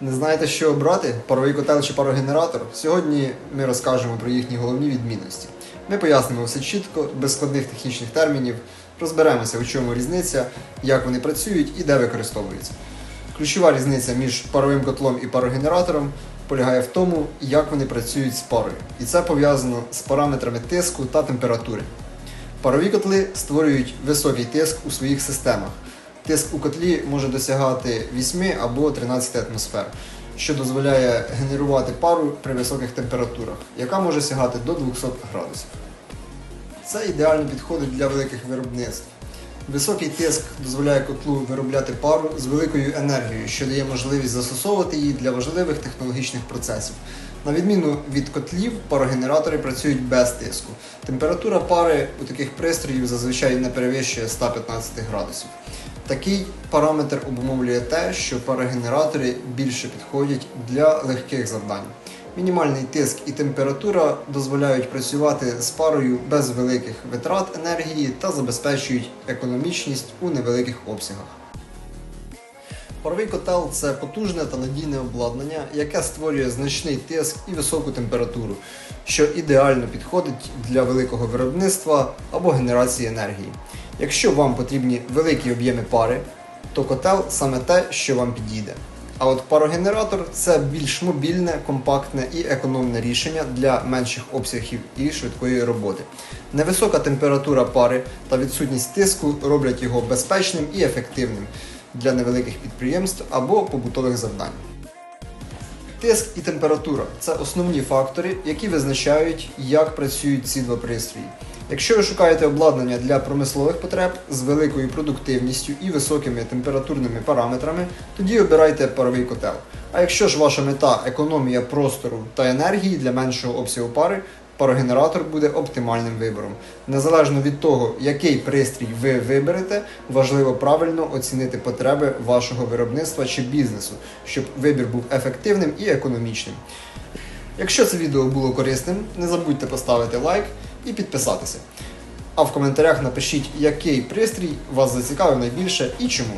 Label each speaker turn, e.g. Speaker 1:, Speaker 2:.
Speaker 1: Не знаєте, що обрати? Паровий котел чи парогенератор? Сьогодні ми розкажемо про їхні головні відмінності. Ми пояснимо все чітко, без складних технічних термінів, розберемося, у чому різниця, як вони працюють і де використовуються. Ключова різниця між паровим котлом і парогенератором полягає в тому, як вони працюють з парою. І це пов'язано з параметрами тиску та температури. Парові котли створюють високий тиск у своїх системах. Тиск у котлі може досягати 8 або 13 атмосфер, що дозволяє генерувати пару при високих температурах, яка може сягати до 200 градусів. Це ідеально підходить для великих виробництв. Високий тиск дозволяє котлу виробляти пару з великою енергією, що дає можливість застосовувати її для важливих технологічних процесів. На відміну від котлів, парогенератори працюють без тиску. Температура пари у таких пристроїв зазвичай не перевищує 115 градусів. Такий параметр обумовлює те, що парогенератори більше підходять для легких завдань. Мінімальний тиск і температура дозволяють працювати з парою без великих витрат енергії та забезпечують економічність у невеликих обсягах. Паровий котел це потужне та надійне обладнання, яке створює значний тиск і високу температуру, що ідеально підходить для великого виробництва або генерації енергії. Якщо вам потрібні великі об'єми пари, то котел саме те, що вам підійде. А от парогенератор це більш мобільне, компактне і економне рішення для менших обсягів і швидкої роботи. Невисока температура пари та відсутність тиску роблять його безпечним і ефективним для невеликих підприємств або побутових завдань. Тиск і температура це основні фактори, які визначають, як працюють ці два пристрої. Якщо ви шукаєте обладнання для промислових потреб з великою продуктивністю і високими температурними параметрами, тоді обирайте паровий котел. А якщо ж ваша мета економія простору та енергії для меншого обсягу пари, парогенератор буде оптимальним вибором. Незалежно від того, який пристрій ви виберете, важливо правильно оцінити потреби вашого виробництва чи бізнесу, щоб вибір був ефективним і економічним. Якщо це відео було корисним, не забудьте поставити лайк і підписатися. А в коментарях напишіть, який пристрій вас зацікавив найбільше і чому.